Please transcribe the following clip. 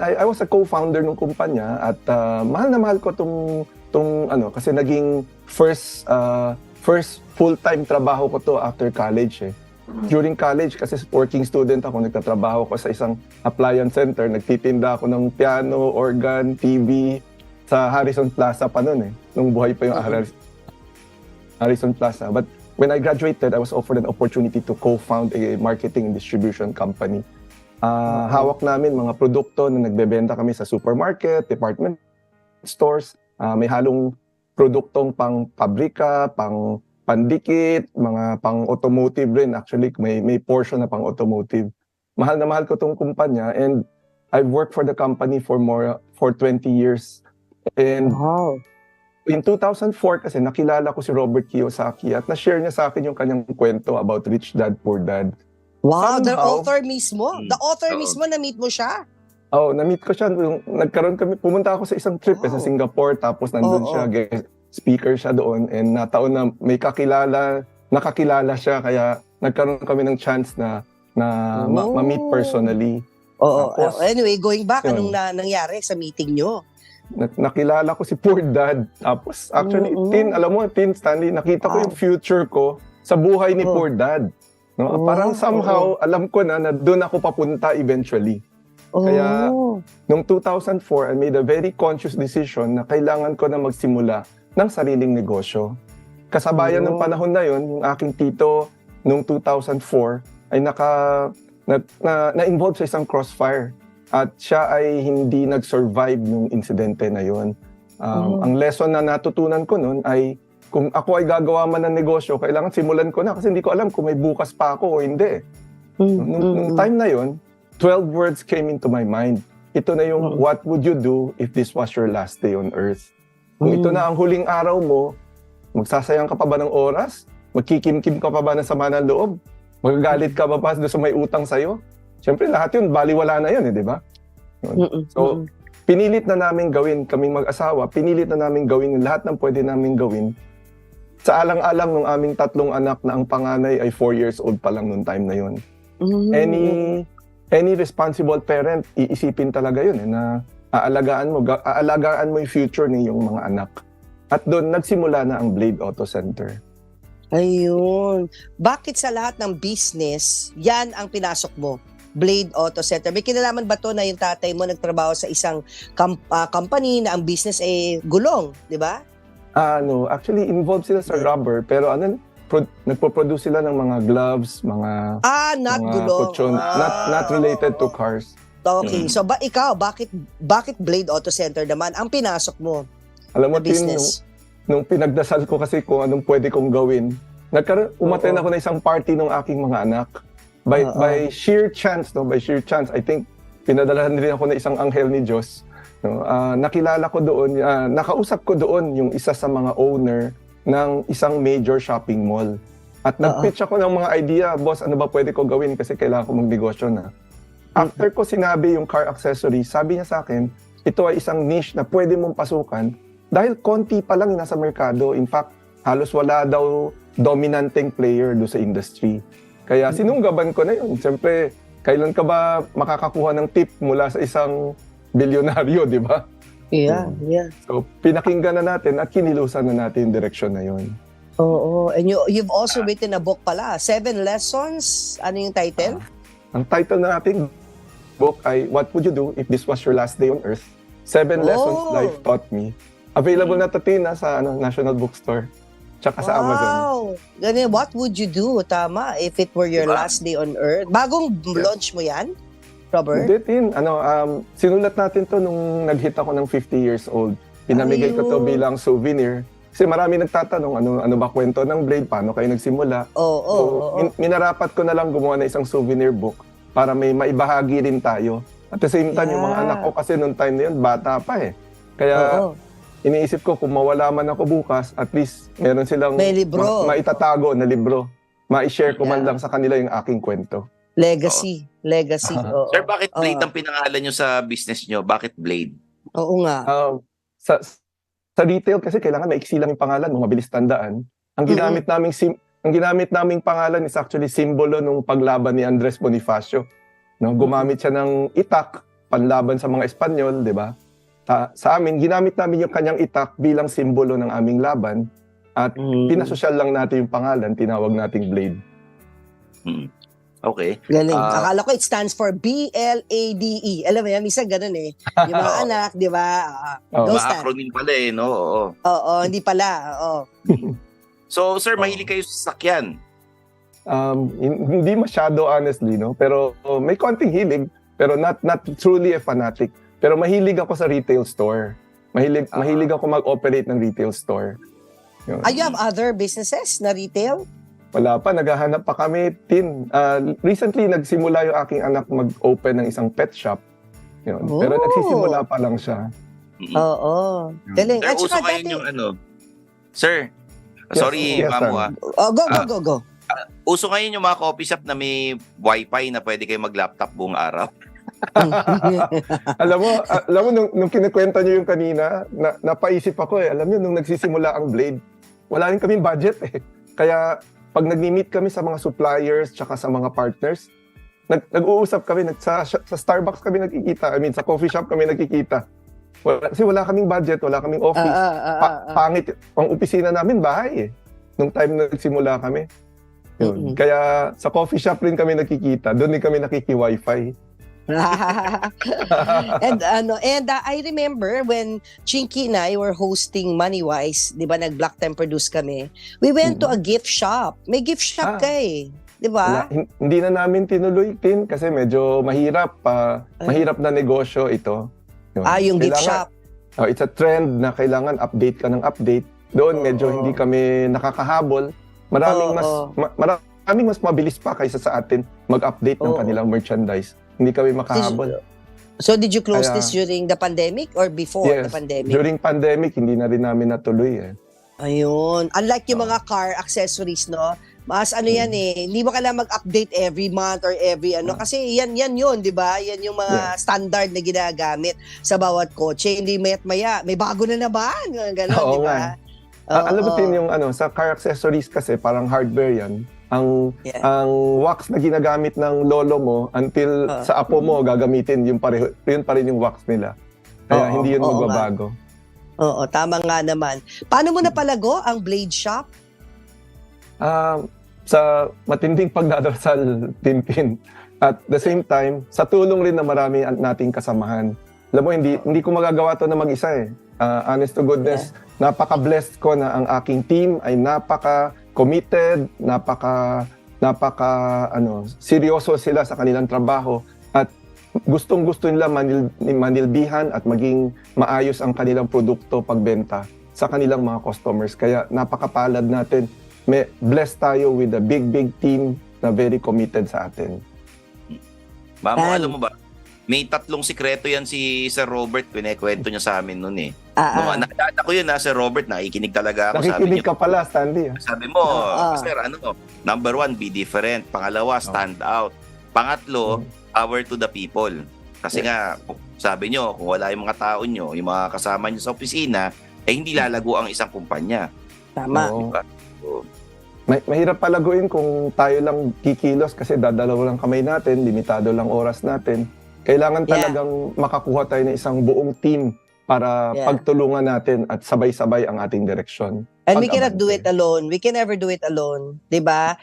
I, I was a co-founder ng kumpanya at ah, mahal na mahal ko tong tong ano kasi naging first ah, first full-time trabaho ko to after college eh. During college kasi working student ako, nagtatrabaho ko sa isang appliance center, nagtitinda ako ng piano, organ, TV sa Harrison Plaza pa noon eh. Nung buhay pa yung Harris- Harrison Plaza. But when I graduated, I was offered an opportunity to co-found a marketing and distribution company. Ah, Hawak namin mga produkto na nagbebenta kami sa supermarket, department stores. Ah, may halong produktong pang pabrika, pang pandikit, mga pang automotive rin. Actually, may, may portion na pang automotive. Mahal na mahal ko tong kumpanya and I've worked for the company for more for 20 years. And Wow. in 2004 kasi nakilala ko si Robert Kiyosaki at na-share niya sa akin yung kanyang kwento about Rich Dad Poor Dad. Wow, the Somehow- author mismo. Mm, The author oo. mismo na-meet mo siya. Oh, na-meet ko siya nung nagkaroon kami pumunta ako sa isang trip eh, sa Wow. Singapore tapos nandun Oo. siya guest speaker siya doon and nataon na may kakilala nakakilala siya kaya nagkaroon kami ng chance na na ma- Oh. ma-meet personally. Oo. Tapos, anyway, going back, yun. anong na, nangyari sa meeting nyo? Na- nakilala ko si Poor Dad. Tapos actually, Oo. Tin, alam mo, Tin Stanley, nakita ko Wow. yung future ko sa buhay ni Oo. Poor Dad. No? Oo, Parang somehow, alam ko na na doon ako papunta eventually. Kaya- Oh. Noong 2004, I made a very conscious decision na kailangan ko na magsimula ng sariling negosyo. Kasabayan ng Oo. panahon na yon, yung aking tito noong 2004 ay naka na, na, na-involve sa isang crossfire at siya ay hindi nag-survive nung insidente na yon. Um, Oh. Ang lesson na natutunan ko noon ay kung ako ay gagawa man ng negosyo, kailangan simulan ko na kasi hindi ko alam kung may bukas pa ako o hindi. Nung, nung mm. time na yon, 12 words came into my mind. Ito na yung Mm. what would you do if this was your last day on earth? Kung ito Mm. na ang huling araw mo, magsasayang ka pa ba ng oras? Magkikimkim ka pa ba ng sama ng loob? Magagalit ka pa pa doon sa may utang sa'yo? Siyempre, lahat yun, baliwala na yun, eh, di ba? So. Pinilit na namin gawin, kaming mag-asawa, pinilit na namin gawin lahat ng pwede namin gawin. Sa alang-alang ng aming tatlong anak na ang panganay ay 4 years old pa lang noong time na yun. Mm. any any responsible parent iisipin talaga yun eh, na aalagaan mo ga- aalagaan mo yung future ng iyong mga anak. At doon nagsimula na ang Blade Auto Center. Ayun. Bakit sa lahat ng business, yan ang pinasok mo? Blade Auto Center. May kinalaman ba to na yung tatay mo nagtrabaho sa isang kam- ah, company na ang business ay gulong, di ba? Ano, actually involved sila sa rubber pero ano pro- nagpo-produce sila ng mga gloves, mga Ah, not mga gulong. kutsyon, Ah, not not related to cars. Okay. Mm. So ba ikaw, bakit bakit Blade Auto Center naman ang pinasok mo Alam mo na Tin, nung, business? nung pinagdasal ko kasi kung anong pwede kong gawin, nagkaroon umattend Oo. ako na isang party ng aking mga anak. By Oo. by sheer chance, no, by sheer chance, I think pinadalahan rin ako ng isang anghel ni Diyos. No, Ah, nakilala ko doon, ah, nakausap ko doon yung isa sa mga owner ng isang major shopping mall. At nag-pitch ako ng mga idea, boss, ano ba pwede ko gawin kasi kailangan ko magnegosyo na. After ko sinabi yung car accessory, sabi niya sa akin, ito ay isang niche na pwede mong pasukan dahil konti pa lang nasa merkado. In fact, halos wala daw dominanteng player do sa industry. Kaya sinunggaban ko na yun. Siyempre, kailan ka ba makakakuha ng tip mula sa isang bilyonaryo, di ba? Yeah, yeah. So, pinakinggan na natin at kinilusan na natin yung direksyon na yun. Oo. And you, you've also written a book pala. Seven Lessons. Ano yung title? Ang title na ating book ay What Would You Do If This Was Your Last Day on Earth? Seven Oh. Lessons Life Taught Me. Available na to Tina sa ano, National Bookstore. Tsaka sa Amazon. Wow! Ganun, what would you do, tama, if it were your Diba? last day on Earth? Bagong launch mo yan, Robert? Hindi, Tin. Ano, um, sinulat natin to nung nag-hit ako ng 50 years old. Pinamigay ko to bilang souvenir. Kasi marami nagtatanong, ano, ano ba kwento ng Blade? Paano kayo nagsimula? Oo, oo, So, oo. min- minarapat ko na lang gumawa ng isang souvenir book para may maibahagi rin tayo. At the same time, yung mga Yeah. anak ko kasi noong time na yun, bata pa eh. Kaya Oo. iniisip ko kung mawala man ako bukas, at least meron silang May libro. ma- maitatago na libro. Ma-share ko man Yeah. lang sa kanila yung aking kwento. Legacy. Legacy. Ah. Oo. Sir, bakit Blade Oo. ang pinangalan nyo sa business nyo? Bakit Blade? Oo nga. Um, sa, sa retail kasi kailangan maiksi lang yung pangalan mo, mabilis tandaan. Ang ginamit naming sim, ang ginamit naming pangalan is actually simbolo nung paglaban ni Andres Bonifacio. No, gumamit siya ng itak panlaban sa mga Espanyol, di ba? Sa, sa amin, ginamit namin yung kanyang itak bilang simbolo ng aming laban at Mm. pinasosyal lang natin yung pangalan, tinawag nating Blade. Hmm. Okay. Galing. Ah. Akala ko it stands for B-L-A-D-E. E. Alam mo yan, minsan ganun eh. Yung mga anak, di ba? Ah, Oo. Those stand. Ma-acronym pala eh, no? Oo. Oo, hindi pala. Oo. So, sir, mahilig kayo sa sakyan. Um, hin- hindi masyado honestly, no? Pero uh, may konting hilig, pero not not truly a fanatic. Pero mahilig ako sa retail store. Mahilig Ah. mahilig ako mag-operate ng retail store. Yun. Ah, you have other businesses na retail? Wala pa, naghahanap pa kami. Tin, uh, recently nagsimula yung aking anak mag-open ng isang pet shop. Yun. Pero Oh. nagsisimula pa lang siya. Oo. Galing. Sir, At uso dati, yung ano. Sir, Yes, sorry, yes, sir. ah. oh, go, go, Ah. go, go. Uso ngayon yung mga coffee shop na may wifi na pwede kayo mag-laptop buong araw. alam mo, alam mo nung, nung kinikwenta niyo yung kanina, na, napaisip ako eh. Alam niyo nung nagsisimula ang Blade, wala rin kaming budget eh. Kaya pag nag-meet kami sa mga suppliers tsaka sa mga partners, nag, nag-uusap kami, nag, sa, sa Starbucks kami nagkikita, I mean sa coffee shop kami nagkikita. Wala, kasi wala kaming budget, wala kaming office. ah, ah, Pa- ah, pangit, ang opisina namin, bahay eh. Nung time na nagsimula kami. Yun. Mm-mm. Kaya sa coffee shop rin kami nakikita, doon din kami nakiki-wifi. and ano and uh, I remember when Chinky and I were hosting Moneywise, 'di ba nag Black Time Produce kami. We went to a gift shop. May gift shop Ah. ka eh. 'Di ba? hin- hindi na namin tinuloy tin kasi medyo mahirap pa Ay. mahirap na negosyo ito. Yun. Ah, yung gift shop. Oh, it's a trend na kailangan update ka ng update. Doon medyo Oo. hindi kami nakakahabol. Maraming Oo, mas oo. ma- maraming mas mabilis pa kaysa sa atin mag-update ng Oo. kanilang merchandise. Hindi kami makahabol. So did you close Kaya- this during the pandemic or before the pandemic? During pandemic hindi na rin namin natuloy eh. Ayun. Unlike yung Oo. mga car accessories, no? Mas ano yan eh, hindi mo kailangan mag-update every month or every ano. Oo. Kasi yan, yan yun, di ba? Yan yung mga standard na ginagamit sa bawat kotse. Hindi mayat maya, may bago na naman. Ganon, Oo di ba? nga. Ah, alam mo Oo. tin yung ano sa car accessories kasi parang hardware 'yan. Ang Yeah. ang wax na ginagamit ng lolo mo until Ah. sa apo mo gagamitin yung pareho yun pa rin yung wax nila. Kaya Oo, hindi yun oo magbabago. Oo, tama nga naman. Paano mo napalago ang blade shop? Ah, sa matinding pagdadasal Tintin at the same time sa tulong rin ng marami nating kasamahan. Alam mo hindi hindi ko magagawa to na mag-isa eh. Ah, honest to goodness, napaka-blessed ko na ang aking team ay napaka committed, napaka napaka ano, seryoso sila sa kanilang trabaho at gustong-gusto nila manil, manilbihan at maging maayos ang kanilang produkto pagbenta sa kanilang mga customers. Kaya napakapalad natin. May blessed tayo with a big big team na very committed sa atin. Mamo, alam mo ba? May tatlong sikreto yan si Sir Robert. Pinekwento niya sa amin noon eh. Ah, Nung ah. nakilala ko yun na Sir Robert, nakikinig talaga ako. Sabi Nakikinig niya, ka pala, Stanley. ah. sabi mo, Ah. Sir, ano, number one, be different. Pangalawa, stand out. Pangatlo, power to the people. Kasi nga, sabi nyo, kung wala yung mga tao nyo, yung mga kasama nyo sa opisina, eh hindi lalago ang isang kumpanya. Tama. Oo. Diba? So, May, mahirap palaguin kung tayo lang kikilos kasi dadalaw lang kamay natin, limitado lang oras natin. Kailangan Yeah. talagang makakuha tayo ng isang buong team para Yeah. pagtulungan natin at sabay-sabay ang ating direksyon. And we cannot do Pag-abante. it alone. We can never do it alone. 'di ba?